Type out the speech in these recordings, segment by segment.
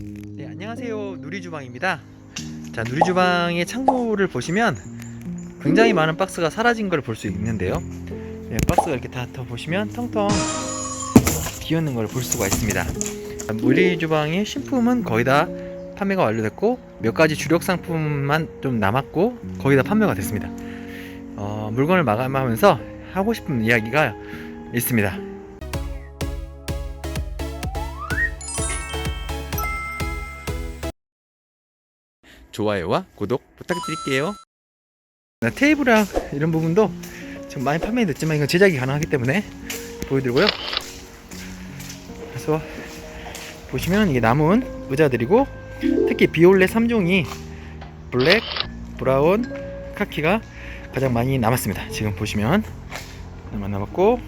네, 안녕하세요. 누리주방입니다. 자, 누리주방의 창고를 보시면 굉장히 많은 박스가 사라진 걸 볼 수 있는데요. 네, 박스가 이렇게 다더 보시면 텅텅 비었는 걸 볼 수가 있습니다. 누리주방의 신품은 거의 다 판매가 완료됐고 몇 가지 주력 상품만 좀 남았고 거의 다 판매가 됐습니다. 어, 물건을 마감하면서 하고 싶은 이야기가 있습니다. 좋아요와 구독 부탁드릴게요. 네, 테이블이랑 이런 부분도 지금 많이 판매됐지만 이건 제작이 가능하기 때문에 보여드리고요. 그래서 보시면 이게 남은 의자들이고 특히 비올레 3종이 블랙, 브라운, 카키가 가장 많이 남았습니다. 지금 보시면 남았고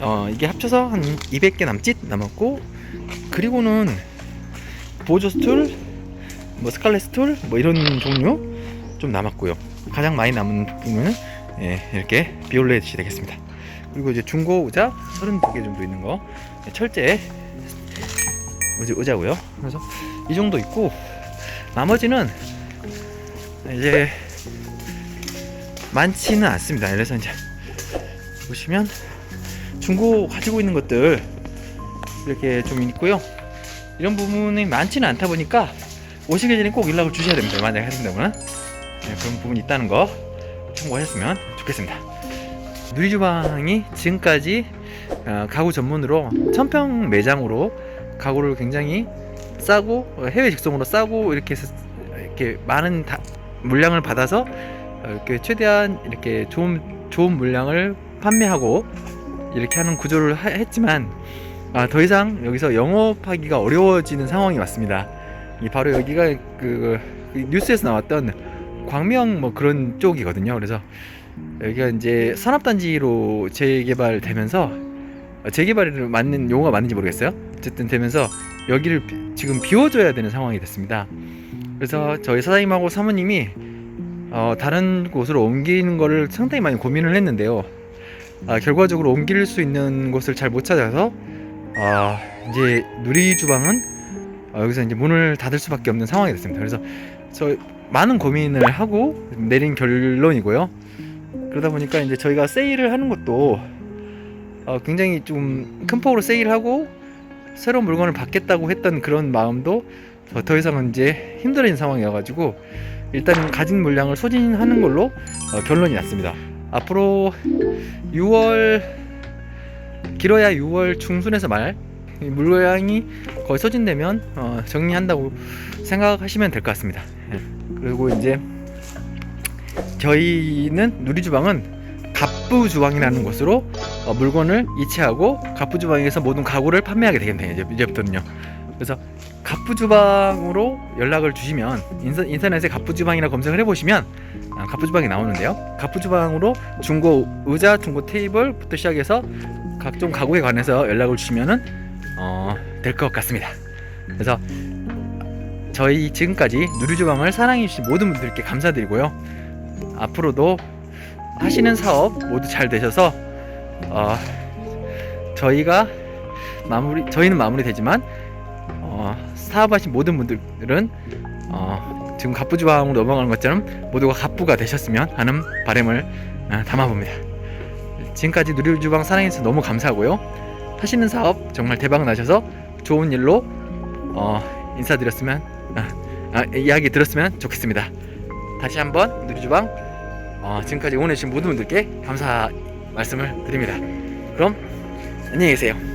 어 이게 합쳐서 한 200개 남짓 남았고 그리고는 보조 스툴 뭐 스칼렛 스툴 뭐 이런 종류 좀 남았고요. 가장 많이 남은 부분은 예, 이렇게 비올렛이 되겠습니다. 그리고 이제 중고 의자 32개 정도 있는 거 예, 철제 의자, 의자고요. 그래서 이 정도 있고 나머지는 이제 많지는 않습니다. 그래서 이제 보시면 중고 가지고 있는 것들 이렇게 좀 있고요. 이런 부분이 많지는 않다 보니까 오시기 전에 꼭 연락을 주셔야 됩니다. 만약에 하신다면 네, 그런 부분이 있다는 거 참고하셨으면 좋겠습니다. 누리주방이 지금까지 어, 가구 전문으로 천평 매장으로 가구를 굉장히 싸고 어, 해외 직송으로 싸고 이렇게 해서 이렇게 많은 다- 물량을 받아서 어, 이렇게 최대한 이렇게 좋은 좋은 물량을 판매하고 이렇게 하는 구조를 하- 했지만 아, 더 이상 여기서 영업하기가 어려워지는 상황이 왔습니다. 이 바로 여기가 그, 그 뉴스에서 나왔던 광명 뭐 그런 쪽이거든요. 그래서 여기가 이제 산업단지로 재개발되면서 어, 재개발이 맞는 용어가 맞는지 모르겠어요. 어쨌든 되면서 여기를 비- 지금 비워줘야 되는 상황이 됐습니다. 그래서 저희 사장님하고 사모님이 어, 다른 곳으로 옮기는 거를 상당히 많이 고민을 했는데요. 아, 결과적으로 옮길 수 있는 곳을 잘 못 찾아서 아, 이제 누리 주방은 어, 여기서 이제 문을 닫을 수밖에 없는 상황이 됐습니다. 그래서 저 많은 고민을 하고 내린 결론이고요. 그러다 보니까 이제 저희가 세일을 하는 것도 어, 굉장히 좀 큰 폭으로 세일하고 새로운 물건을 받겠다고 했던 그런 마음도 더, 더 이상은 이제 힘들어진 상황이어가지고 일단 가진 물량을 소진하는 걸로 어, 결론이 났습니다. 앞으로 6월 길어야 6월 중순에서 말 이 물량이 거의 소진되면 어, 정리한다고 생각하시면 될 것 같습니다. 예. 그리고 이제 저희는 누리주방은 갑부 주방이라는 곳으로 어, 물건을 이체하고 갑부 주방에서 모든 가구를 판매하게 되겠네요. 이제 이제부터는요. 그래서 갑부 주방으로 연락을 주시면 인터넷에 갑부 주방이라 검색을 해보시면 아, 갑부 주방이 나오는데요. 갑부 주방으로 중고 의자, 중고 테이블부터 시작해서 각종 가구에 관해서 연락을 주시면은 어, 될 것 같습니다. 그래서 저희 지금까지 누리주방을 사랑해주신 모든 분들께 감사드리고요. 앞으로도 하시는 사업 모두 잘 되셔서 어, 저희가 마무리 저희는 마무리되지만 어, 사업하신 모든 분들은 어, 지금 갑부주방으로 넘어가는 것처럼 모두가 갑부가 되셨으면 하는 바람을 어, 담아봅니다. 지금까지 누리주방 사랑해주셔서 너무 감사하고요. 하시는 사업 정말 대박 나셔서 좋은 일로 어, 인사드렸으면 아, 아, 이야기 들었으면 좋겠습니다. 다시 한번 누리주방 어, 지금까지 응원해주신 모든 분들께 감사 말씀을 드립니다. 그럼 안녕히 계세요.